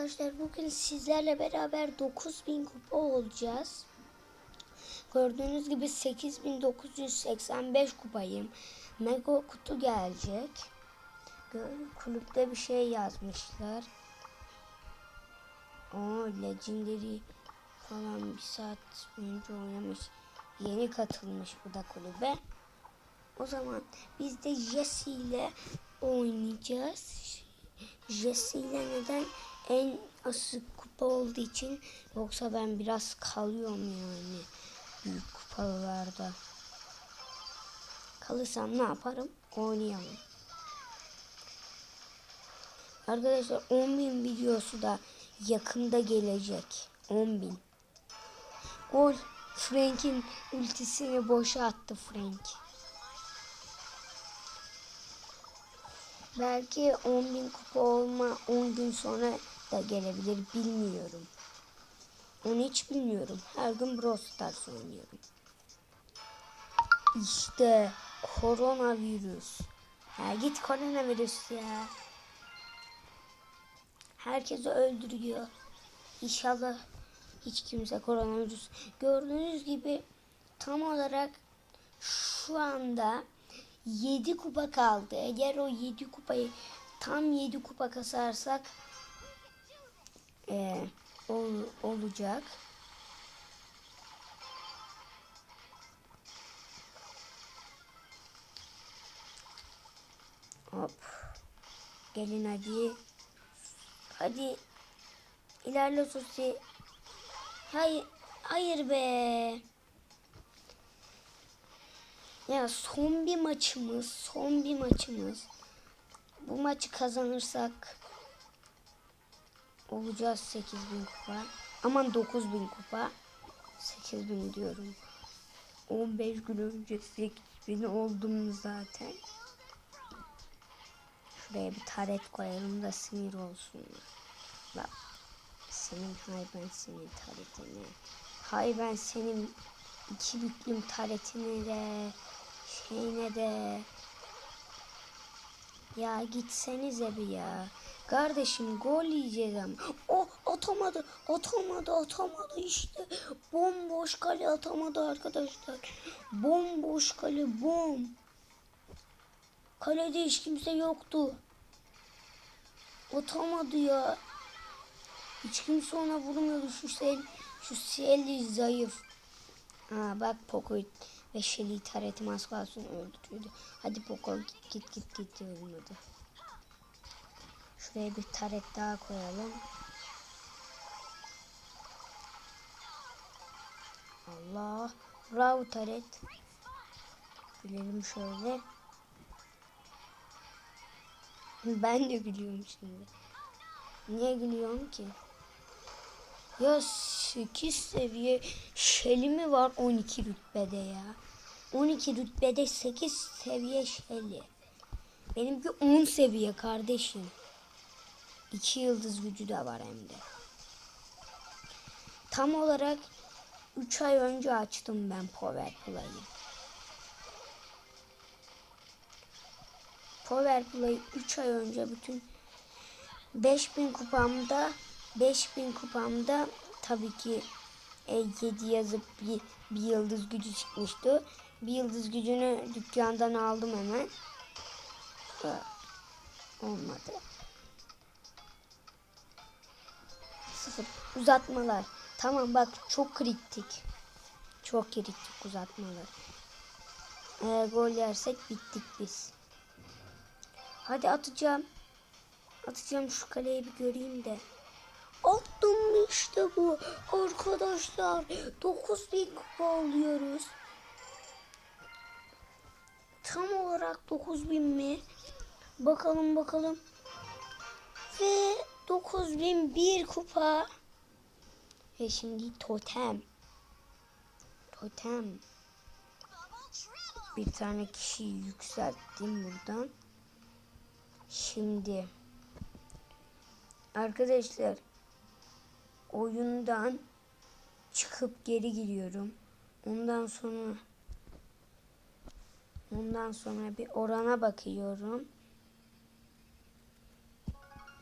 arkadaşlar bugün sizlerle beraber 9000 kupa olacağız. Gördüğünüz gibi 8985 kupayım. Mega kutu gelecek. Kulüpte bir şey yazmışlar. O Legendary falan bir saat önce oynamış. Yeni katılmış bu da kulübe. O zaman biz de Jesse ile oynayacağız. Jesse ile neden en asık kupa olduğu için yoksa ben biraz kalıyorum yani büyük kupalarda. Kalırsam ne yaparım? Oynayamam. Arkadaşlar 10.000 videosu da yakında gelecek. 10.000. Gol. Frank'in ultisini boşa attı Frank. Belki 10.000 kupa olma 10 gün sonra da gelebilir bilmiyorum. Onu hiç bilmiyorum. Her gün Brawl Stars oynuyorum. İşte koronavirüs. Ya git koronavirüs ya. Herkesi öldürüyor. İnşallah hiç kimse koronavirüs. Gördüğünüz gibi tam olarak şu anda 7 kupa kaldı. Eğer o 7 kupayı tam 7 kupa kasarsak eee, ol- olacak. Hop. Gelin hadi. Hadi. İlerle Susi. Hayır. Hayır be. Ya son bir maçımız, son bir maçımız. Bu maçı kazanırsak olacağız 8000 kupa. Aman 9000 kupa. 8000 diyorum. 15 gün önce 8000 oldum zaten. Şuraya bir taret koyalım da sinir olsun. Bak. Senin hay ben senin taretini. Hay ben senin iki büklüm taretini de şeyine de ya gitsenize bir ya. Kardeşim gol yiyeceğiz ama. O atamadı. Atamadı. Atamadı işte. Bomboş kale atamadı arkadaşlar. Bomboş kale bom. Kalede hiç kimse yoktu. Atamadı ya. Hiç kimse ona vurmuyordu. Şu sel, şu seli zayıf. Aa bak Poco ve Shelly az kalsın öldürüyordu. Hadi Poco git git git git ölmedi. Şuraya bir taret daha koyalım. Allah. Bravo taret. Gülelim şöyle. Ben de gülüyorum şimdi. Niye gülüyorum ki? Ya 8 seviye Shelly mi var 12 rütbede ya? 12 rütbede 8 seviye Shelly. Benimki 10 seviye kardeşim. 2 yıldız gücü de var hem de. Tam olarak 3 ay önce açtım ben Power Play'i. Power Play 3 ay önce bütün 5000 kupamda 5000 kupamda tabii ki e, 7 yazıp bir, bir yıldız gücü çıkmıştı. Bir yıldız gücünü dükkandan aldım hemen. Olmadı. Sıfır. Uzatmalar. Tamam bak çok kritik. Çok kritik uzatmalar. Eğer gol yersek bittik biz. Hadi atacağım. Atacağım şu kaleyi bir göreyim de. Attım işte bu. Arkadaşlar 9000 kupa alıyoruz. Tam olarak 9000 mi? Bakalım bakalım. Ve 9001 kupa. Ve şimdi totem. Totem. Bir tane kişiyi yükselttim buradan. Şimdi arkadaşlar oyundan çıkıp geri giriyorum. Ondan sonra ondan sonra bir orana bakıyorum.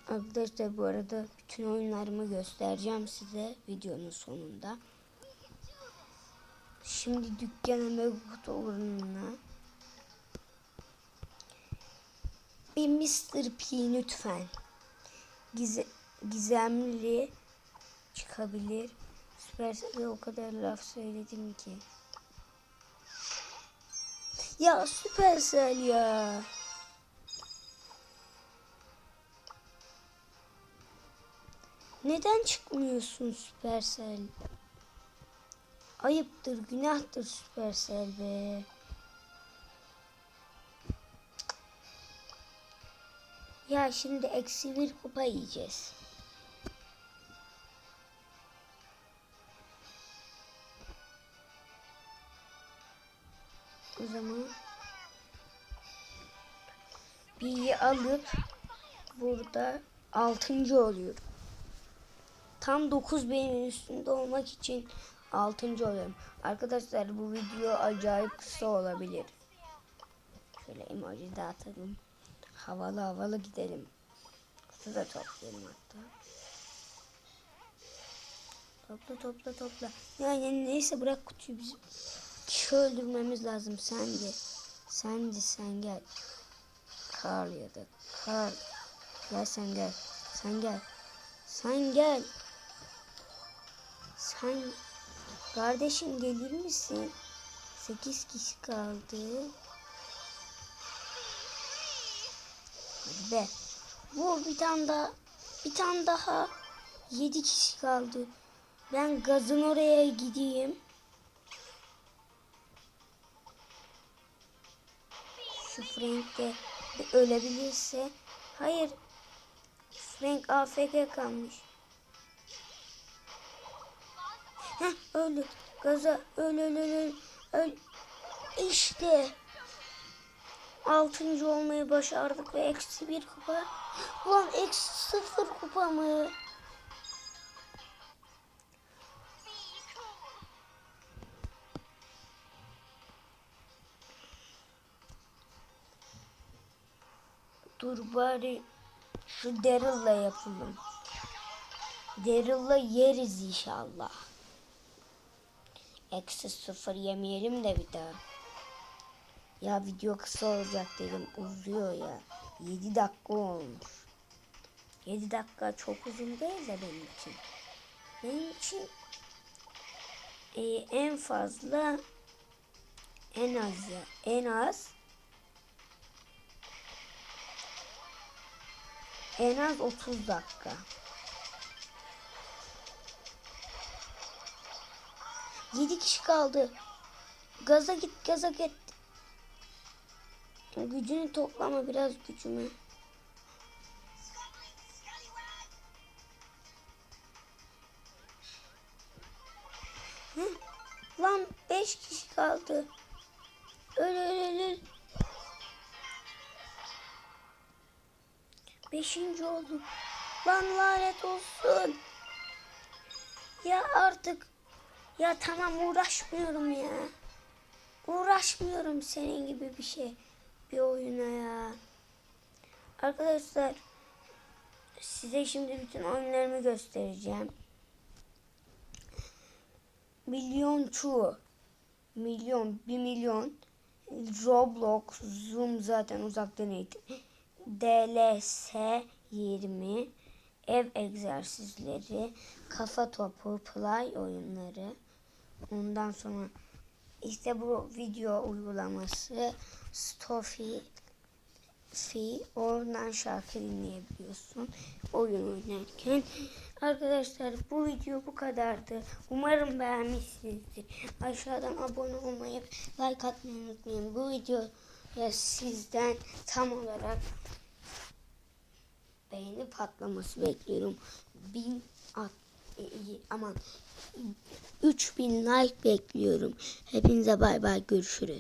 Arkadaşlar bu arada Bütün oyunlarımı göstereceğim size videonun sonunda. Şimdi dükkana Megakutu uğruna bir Mr. P lütfen. Gize, gizemli çıkabilir. Süpersel'e o kadar laf söyledim ki. Ya Süpersel ya. Neden çıkmıyorsun Süpersel? Ayıptır, günahtır Süpersel be. Ya şimdi eksi bir kupa yiyeceğiz. O zaman B'yi alıp burada altıncı oluyorum. Tam 9 benim üstünde olmak için altıncı oluyorum. Arkadaşlar bu video acayip kısa olabilir. Şöyle emoji dağıtalım. Havalı havalı gidelim. Kutu da toplayalım hatta. Topla topla topla. Yani neyse bırak kutuyu bizim. Kişi öldürmemiz lazım sen de. Sen de sen gel. Karl ya da Karl. Gel sen gel. Sen gel. Sen gel. Sen kardeşim gelir misin? 8 kişi kaldı. Hadi be. Bu bir tane daha. Bir tane daha. 7 kişi kaldı. Ben gazın oraya gideyim. Frank de ölebilirse. Hayır. Frank AFK kalmış. Heh öldü. Gaza öl öl öl. öl. İşte. Altıncı olmayı başardık ve eksi bir kupa. Ulan eksi sıfır kupa mı? Dur bari şu Daryl'la yapalım. Daryl'la yeriz inşallah. Eksi sıfır yemeyelim de bir daha. Ya video kısa olacak dedim. Uzuyor ya. 7 dakika olmuş. 7 dakika çok uzun değil de benim için. Benim için e, en fazla en az ya. En az en az 30 dakika. Yedi kişi kaldı. Gaza git, gaza git. Gücünü toplama biraz gücümü. Hı? Lan beş kişi kaldı. Öl öl öl öl. Beşinci oldum. Lan lanet olsun. Ya artık. Ya tamam uğraşmıyorum ya. Uğraşmıyorum senin gibi bir şey. Bir oyuna ya. Arkadaşlar. Size şimdi bütün oyunlarımı göstereceğim. Milyonçu. Milyon, bir milyon. Roblox, Zoom zaten uzaktan eğitim. DLS 20 ev egzersizleri, kafa topu, play oyunları. Ondan sonra işte bu video uygulaması Stofi Fi oradan şarkı dinleyebiliyorsun oyun oynarken. Arkadaşlar bu video bu kadardı. Umarım beğenmişsinizdir. Aşağıdan abone olmayı, like atmayı unutmayın. Bu videoya sizden tam olarak beğeni patlaması bekliyorum. Bin at, e, e, aman 3000 like bekliyorum. Hepinize bay bay görüşürüz.